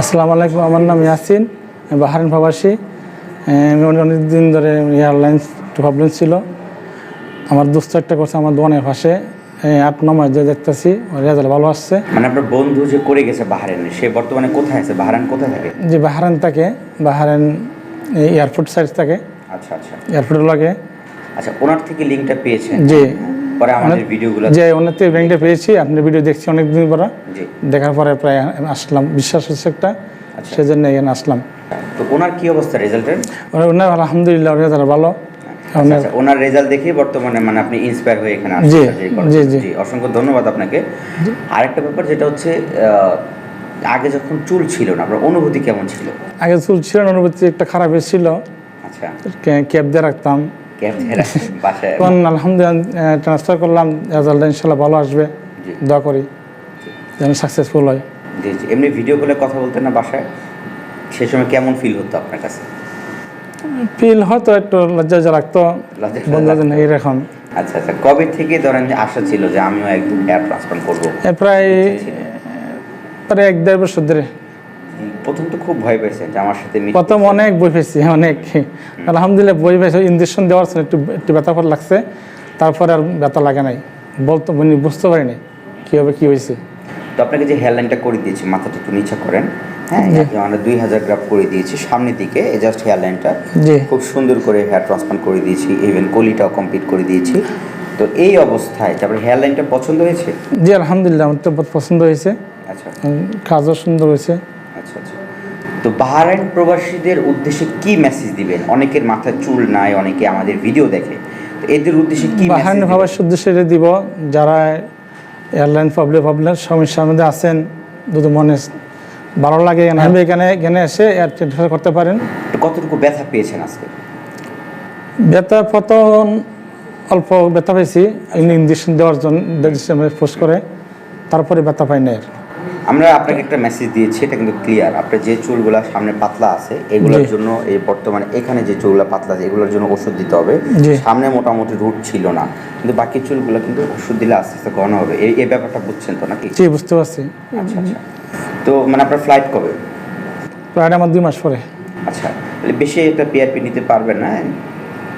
আসসালামু আলাইকুম আমার নাম ইয়াসিন আমি বাহারিন প্রবাসী। আমি অনেক দিন ধরে এয়ারলাইন্স প্রবলেম ছিল। আমার দুস্থ একটা করছে আমার দোকানের পাশে। আট নম্বর যে দেখতেছি রেজাল্ট ভালো আসছে। মানে আপনার বন্ধু যে করে গেছে বাহারেনে সে বর্তমানে কোথায় আছে? বাহারান কোথায় থাকে? যে বাহারান থাকে বাহারান এয়ারপোর্ট সাইড থাকে। আচ্ছা আচ্ছা। এয়ারপোর্টের লগে। আচ্ছা ওনার থেকে লিঙ্কটা পেয়েছেন? জি। পরে আমাদের ভিডিওগুলো যে ওনাতে ব্যাংকটা পেয়েছি আপনার ভিডিও দেখছি অনেক দিন পরে দেখার পরে প্রায় আসলাম বিশ্বাস হচ্ছে একটা সেজন্য এখানে আসলাম। তো ওনার কি অবস্থা রেজাল্টের ওনার আলহামদুলিল্লাহ ভালো। ওনার আচ্ছা রেজাল্ট দেখে বর্তমানে মানে আপনি ইন্সপায়ার হয়ে এখানে জি, জি, জি। অসংখ্য ধন্যবাদ আপনাকে। আরেকটা ব্যাপার যেটা হচ্ছে আগে যখন চুল ছিল না আপনার অনুভূতি কেমন ছিল? আগে চুল ছিল না, অনুভূতি একটা খারাপ ছিল আচ্ছা। ক্যাব দিয়ে রাখতাম। তখন আলহামদুলিল্লাহ ট্রান্সফার করলাম রেজাল্টটা ইনশাল্লাহ ভালো আসবে। দোয়া করি যেন সাকসেসফুল হয়। জি জি। এমনি ভিডিও কলে কথা বলতেন না বাসায়? সেই সময় কেমন ফিল হতো আপনার কাছে? ফিল হয়তো একটু লজ্জা লাগতো বন্ধুদের এখন। আচ্ছা আচ্ছা। কবে থেকে ধরেন আশা ছিল যে আমিও একদম হেয়ার ট্রান্সপ্লান্ট করব? প্রায় প্রায় এক দেড় বছর ধরে। প্রথম তো খুব ভয় পেয়েছেন যে আমার সাথে প্রথম অনেক বই পেয়েছি অনেক। আলহামদুলিল্লাহ বই পেয়েছি ইঞ্জেকশন দেওয়ার সময় একটু একটু ব্যথা পর লাগছে। তারপরে আর ব্যথা লাগে নাই। বলতো মানে বুঝতে পারি নাই কী হবে কী হয়েছে। তো আপনাকে যে হেয়ার লাইনটা করে দিয়েছি মাথাটা একটু নিচে করেন। হ্যাঁ আমরা দুই হাজার গ্রাফ করে দিয়েছি। সামনের দিকে জাস্ট হেয়ার লাইনটা খুব সুন্দর করে হেয়ার ট্রান্সপ্লান্ট করে দিয়েছি ইভেন কলিটাও কমপ্লিট করে দিয়েছি। তো এই অবস্থায় তারপরে হেয়ার লাইনটা পছন্দ হয়েছে? জি আলহামদুলিল্লাহ আমার তো পছন্দ হয়েছে। আচ্ছা। কাজও সুন্দর হয়েছে। তো বাহারাইন প্রবাসীদের উদ্দেশ্যে কি মেসেজ দিবেন? অনেকের মাথায় চুল নাই অনেকে আমাদের ভিডিও দেখে। তো এদের উদ্দেশ্যে কি ভাবার দিবেন? উদ্দেশ্যে এটা দিব। যারা এয়ারলাইন প্রবলেম প্রবলেম সমস্যার মধ্যে আছেন যদি মনে ভালো লাগে এখানে এখানে এখানে এসে এয়ার ট্রান্সফার করতে পারেন। কতটুকু ব্যথা পেয়েছেন আজকে? ব্যথা প্রথম অল্প ব্যথা পেয়েছি। ইঞ্জেকশন দেওয়ার জন্য পোস্ট করে তারপরে ব্যথা পাই না আমরা আপনাকে একটা মেসেজ দিয়েছি এটা কিন্তু ক্লিয়ার আপনার যে চুলগুলা সামনে পাতলা আছে এগুলোর জন্য এই বর্তমানে এখানে যে চুলগুলো পাতলা আছে এগুলোর জন্য ওষুধ দিতে হবে। সামনে মোটামুটি রুট ছিল না। কিন্তু বাকি চুলগুলো কিন্তু ওষুধ দিলে আস্তে আস্তে ঘন হবে। এই এই ব্যাপারটা বুঝছেন তো নাকি? জি বুঝতে পারছি। আচ্ছা আচ্ছা। তো মানে আপনার ফ্লাইট কবে? প্রায় আমার দুই মাস পরে। আচ্ছা তাহলে বেশি একটা পিআরপি নিতে পারবেন না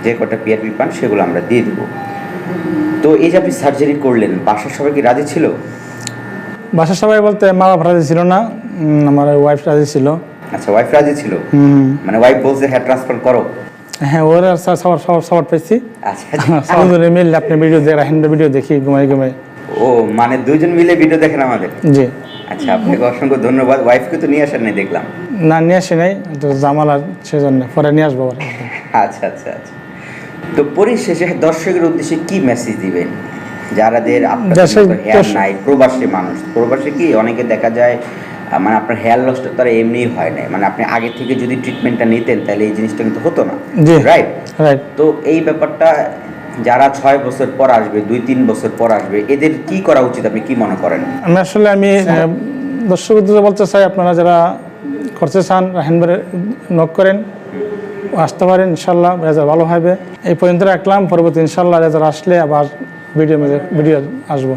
যে কটা পিআরপি পান সেগুলো আমরা দিয়ে দিব। তো এই যে আপনি সার্জারি করলেন বাসার সবাই কি রাজি ছিল? বাসার সবাই বলতে মা বাবা রাজি ছিল না আমার ওয়াইফ রাজি ছিল। আচ্ছা ওয়াইফ রাজি ছিল? মানে ওয়াইফ বলছে হেয়ার ট্রান্সফার করো। হ্যাঁ ওর ওরা সবার সবার সবার পেয়েছি। আচ্ছা। মিললে আপনি ভিডিও দেখে রাখেন ভিডিও দেখি ঘুমাই ঘুমাই। ও মানে দুইজন মিলে ভিডিও দেখেন আমাদের? জি। আচ্ছা আপনাকে অসংখ্য ধন্যবাদ। ওয়াইফকে তো নিয়ে আসেন নাই দেখলাম। না নিয়ে আসি নাই একটু জামালা সেজন্য পরে নিয়ে আসব আচ্ছা আচ্ছা আচ্ছা। তো পরিশেষে দর্শকের উদ্দেশ্যে কি মেসেজ দিবেন? যারাদের নাই প্রবাসী মানুষ। প্রবাসী কি অনেকে দেখা যায় মানে আপনার হেয়ার লসটা তারা এমনি হয় না মানে আপনি আগে থেকে যদি ট্রিটমেন্টটা নিতেন তাহলে এই জিনিসটা কিন্তু হতো না। রাইট রাইট তো এই ব্যাপারটা যারা ছয় বছর পর আসবে দুই তিন বছর পর আসবে এদের কি করা উচিত আপনি কি মনে করেন? আমি আসলে আমি দর্শক বলতে চাই আপনারা যারা করতে চান রাহেনবারে নক করেন আসতে পারেন ইনশাল্লাহ রেজাল্ট ভালো হবে। এই পর্যন্ত রাখলাম। পরবর্তী ইনশাল্লাহ রেজাল্ট আসলে আবার ভিডিও ভিডিও আসব।